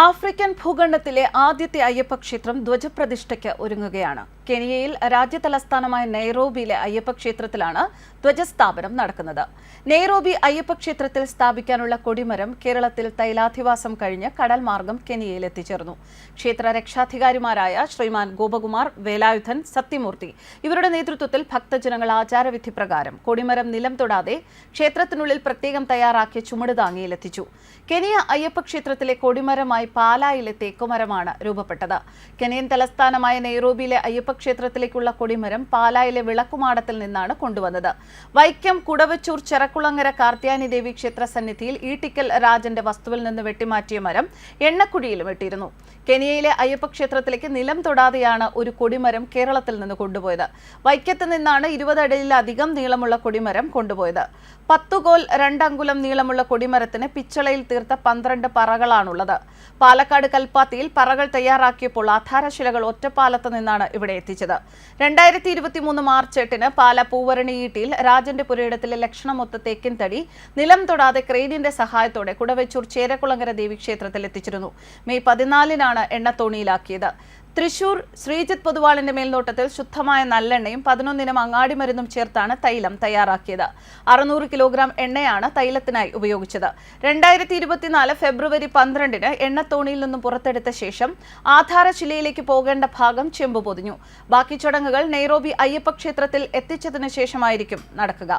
African ഭൂഖണ്ഡത്തിലെ ആദ്യത്തെ അയ്യപ്പ ക്ഷേത്രം ധ്വജപ്രതിഷ്ഠയ്ക്ക് ഒരുങ്ങുകയാണ്. കെനിയയിൽ രാജ്യതലസ്ഥാനമായ നെയ്റോബിയിലെ അയ്യപ്പ ക്ഷേത്രത്തിലാണ് ധ്വജസ്ഥാപനം നടക്കുന്നത്. നെയ്റോബി അയ്യപ്പ ക്ഷേത്രത്തിൽ സ്ഥാപിക്കാനുള്ള കൊടിമരം കേരളത്തിൽ തൈലാധിവാസം കഴിഞ്ഞ് കടൽ മാർഗം കെനിയയിൽ എത്തിച്ചേർന്നു. ക്ഷേത്ര രക്ഷാധികാരിമാരായ ശ്രീമാൻ ഗോപകുമാർ വേലായുധൻ സത്യമൂർത്തി ഇവരുടെ നേതൃത്വത്തിൽ ഭക്തജനങ്ങൾ ആചാരവിധി പ്രകാരം കൊടിമരം നിലം തൊടാതെ ക്ഷേത്രത്തിനുള്ളിൽ പ്രത്യേകം തയ്യാറാക്കിയ ചുമട് താങ്ങിയിലെത്തിച്ചു കെനിയ അയ്യപ്പ ക്ഷേത്രത്തിലെ കൊടിമരമായി പാലായിലെ തേക്കുമരമാണ് രൂപപ്പെട്ടത്. കെനിയൻ തലസ്ഥാനമായ നെയ്റോബിയിലെ അയ്യപ്പക്ഷേത്രത്തിലേക്കുള്ള കൊടിമരം പാലായിലെ വിളക്കുമാടത്തിൽ നിന്നാണ് കൊണ്ടുവന്നത്. വൈക്കം കുടവച്ചൂർ ചെറക്കുളങ്ങര കാർത്യാനി ദേവി ക്ഷേത്ര സന്നിധിയിൽ ഈട്ടിക്കൽ രാജന്റെ വസ്തുവിൽ നിന്ന് വെട്ടിമാറ്റിയ മരം എണ്ണക്കുഴിയിലും വെട്ടിയിരുന്നു കെനിയയിലെ അയ്യപ്പക്ഷേത്രത്തിലേക്ക് നിലം തൊടാതെയാണ് ഒരു കൊടിമരം കേരളത്തിൽ നിന്ന് കൊണ്ടുപോയത്. വൈക്കത്ത് നിന്നാണ് ഇരുപതടിയിലധികം നീളമുള്ള കൊടിമരം കൊണ്ടുപോയത്. പത്തുകോൽ രണ്ടങ്കുലം നീളമുള്ള കൊടിമരത്തിന് പിച്ചളയിൽ തീർത്ത പന്ത്രണ്ട് പറകളാണുള്ളത്. പാലക്കാട് കൽപ്പാത്തിയിൽ പറകൾ തയ്യാറാക്കിയപ്പോൾ ആധാരശിലകൾ ഒറ്റപ്പാലത്ത് നിന്നാണ് ഇവിടെ എത്തിച്ചത്. രണ്ടായിരത്തി ഇരുപത്തി മൂന്ന് മാർച്ച് എട്ടിന് പാല പൂവരണിയീട്ടിൽ രാജന്റെ പുരയിടത്തിലെ ലക്ഷണമൊത്ത തേക്കിൻ തടി നിലം തൊടാതെ ക്രെയിനിന്റെ സഹായത്തോടെ കുടവച്ചൂർ ചേരക്കുളങ്ങര ദേവി ക്ഷേത്രത്തിൽ എത്തിച്ചിരുന്നു. മെയ് പതിനാലിനാണ് എണ്ണത്തോണിയിലാക്കിയത്. തൃശൂർ ശ്രീജിത് പൊതുവാളിന്റെ മേൽനോട്ടത്തിൽ ശുദ്ധമായ നല്ലെണ്ണയും പതിനൊന്നിനും അങ്ങാടി മരുന്നും ചേർത്താണ് തൈലം തയ്യാറാക്കിയത്. അറുന്നൂറ് കിലോഗ്രാം എണ്ണയാണ് തൈലത്തിനായി ഉപയോഗിച്ചത്. രണ്ടായിരത്തി ഇരുപത്തിനാല് ഫെബ്രുവരി പന്ത്രണ്ടിന് എണ്ണത്തോണിയിൽ നിന്നും പുറത്തെടുത്ത ശേഷം ആധാരശിലയിലേക്ക് പോകേണ്ട ഭാഗം ചെമ്പ് പൊതിഞ്ഞു. ബാക്കി ചടങ്ങുകൾ നെയ്റോബി അയ്യപ്പ ക്ഷേത്രത്തിൽ എത്തിച്ചതിന് ശേഷമായിരിക്കും നടക്കുക.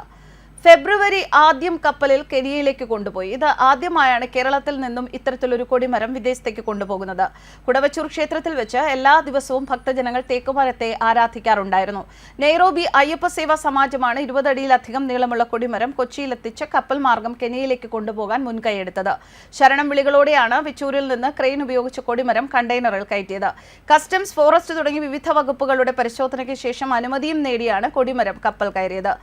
ഫെബ്രുവരി ആദ്യം കപ്പലിൽ കെനിയയിലേക്ക് കൊണ്ടുപോയി. ഇത് ആദ്യമായാണ് കേരളത്തിൽ നിന്നും ഇത്തരത്തിലൊരു കൊടിമരം വിദേശത്തേക്ക് കൊണ്ടുപോകുന്നത്. കുടവച്ചൂർ ക്ഷേത്രത്തിൽ വെച്ച് എല്ലാ ദിവസവും ഭക്തജനങ്ങൾ തേക്കുമരത്തെ ആരാധിക്കാറുണ്ടായിരുന്നു. നെയ്റോബി അയ്യപ്പ സേവാ സമാജമാണ് ഇരുപതടിയിലധികം നീളമുള്ള കൊടിമരം കൊച്ചിയിലെത്തിച്ച് കപ്പൽ മാർഗം കെനിയയിലേക്ക് കൊണ്ടുപോകാൻ മുൻകൈയെടുത്തത്. ശരണം വിളികളോടെയാണ് വിച്ചൂരിൽ നിന്ന് ക്രെയിൻ ഉപയോഗിച്ച് കൊടിമരം കണ്ടെയ്നറിൽ കയറ്റിയത്. കസ്റ്റംസ് ഫോറസ്റ്റ് തുടങ്ങി വിവിധ വകുപ്പുകളുടെ പരിശോധനയ്ക്ക് ശേഷം അനുമതിയും നേടിയാണ് കൊടിമരം കപ്പൽ കയറിയത്.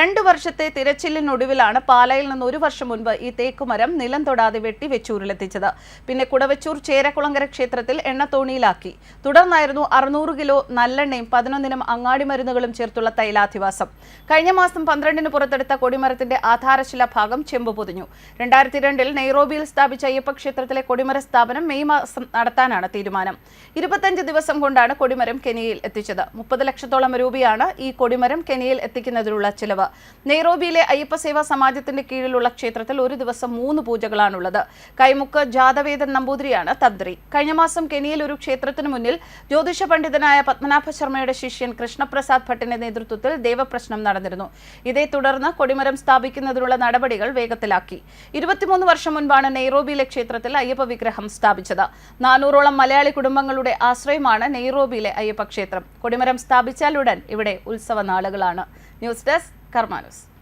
രണ്ടു വർഷത്തെ തിരച്ചിലിനൊടുവിലാണ് പാലയിൽ നിന്ന് ഒരു വർഷം മുൻപ് ഈ തേക്കുമരം നിലം തൊടാതെ വെട്ടി വെച്ചൂരിലെത്തിച്ചത്. പിന്നെ കുടവച്ചൂർ ചേരക്കുളങ്കര ക്ഷേത്രത്തിൽ എണ്ണത്തോണിയിലാക്കി തുടർന്നായിരുന്നു അറുന്നൂറ് കിലോ നല്ലെണ്ണയും പതിനൊന്നിനും അങ്ങാടി മരുന്നുകളും ചേർത്തുള്ള തൈലാധിവാസം. കഴിഞ്ഞ മാസം പന്ത്രണ്ടിന് പുറത്തെടുത്ത കൊടിമരത്തിന്റെ ആധാരശില ഭാഗം ചെമ്പ് പൊതിഞ്ഞു. രണ്ടായിരത്തി രണ്ടിൽ നെയ്റോബിയിൽ സ്ഥാപിച്ച അയ്യപ്പ ക്ഷേത്രത്തിലെ കൊടിമര സ്ഥാപനം മെയ് മാസം നടത്താനാണ് തീരുമാനം. ഇരുപത്തഞ്ച് ദിവസം കൊണ്ടാണ് കൊടിമരം കെനിയയിൽ എത്തിച്ചത്. മുപ്പത് ലക്ഷത്തോളം രൂപയാണ് ഈ കൊടിമരം കെനിയയിൽ എത്തിക്കുന്നതിനുള്ള ചിലവ്. നെയ്റോബിയിലെ അയ്യപ്പ സേവാ സമാജത്തിന്റെ കീഴിലുള്ള ക്ഷേത്രത്തിൽ ഒരു ദിവസം മൂന്ന് പൂജകളാണുള്ളത്. കൈമുക്ക് ജാതവേദൻ നമ്പൂതിരിയാണ് തന്ത്രി. കഴിഞ്ഞ മാസം കെനിയിൽ ഒരു ക്ഷേത്രത്തിനു മുന്നിൽ ജ്യോതിഷ പണ്ഡിതനായ പത്മനാഭ ശർമ്മയുടെ ശിഷ്യൻ കൃഷ്ണപ്രസാദ് ഭട്ടിന്റെ നേതൃത്വത്തിൽ ദേവപ്രശ്നം നടന്നിരുന്നു. ഇതേ തുടർന്ന് കൊടിമരം സ്ഥാപിക്കുന്നതിനുള്ള നടപടികൾ വേഗത്തിലാക്കി. ഇരുപത്തിമൂന്ന് വർഷം മുൻപാണ് നെയ്റോബിയിലെ ക്ഷേത്രത്തിൽ അയ്യപ്പ വിഗ്രഹം സ്ഥാപിച്ചത്. നാനൂറോളം മലയാളി കുടുംബങ്ങളുടെ ആശ്രയമാണ് നെയ്റോബിയിലെ അയ്യപ്പ ക്ഷേത്രം. കൊടിമരം സ്ഥാപിച്ചാലുടൻ ഇവിടെ ഉത്സവ നാളുകളാണ് ന്യൂസ് ഡെസ്ക് കർമാനൂസ്.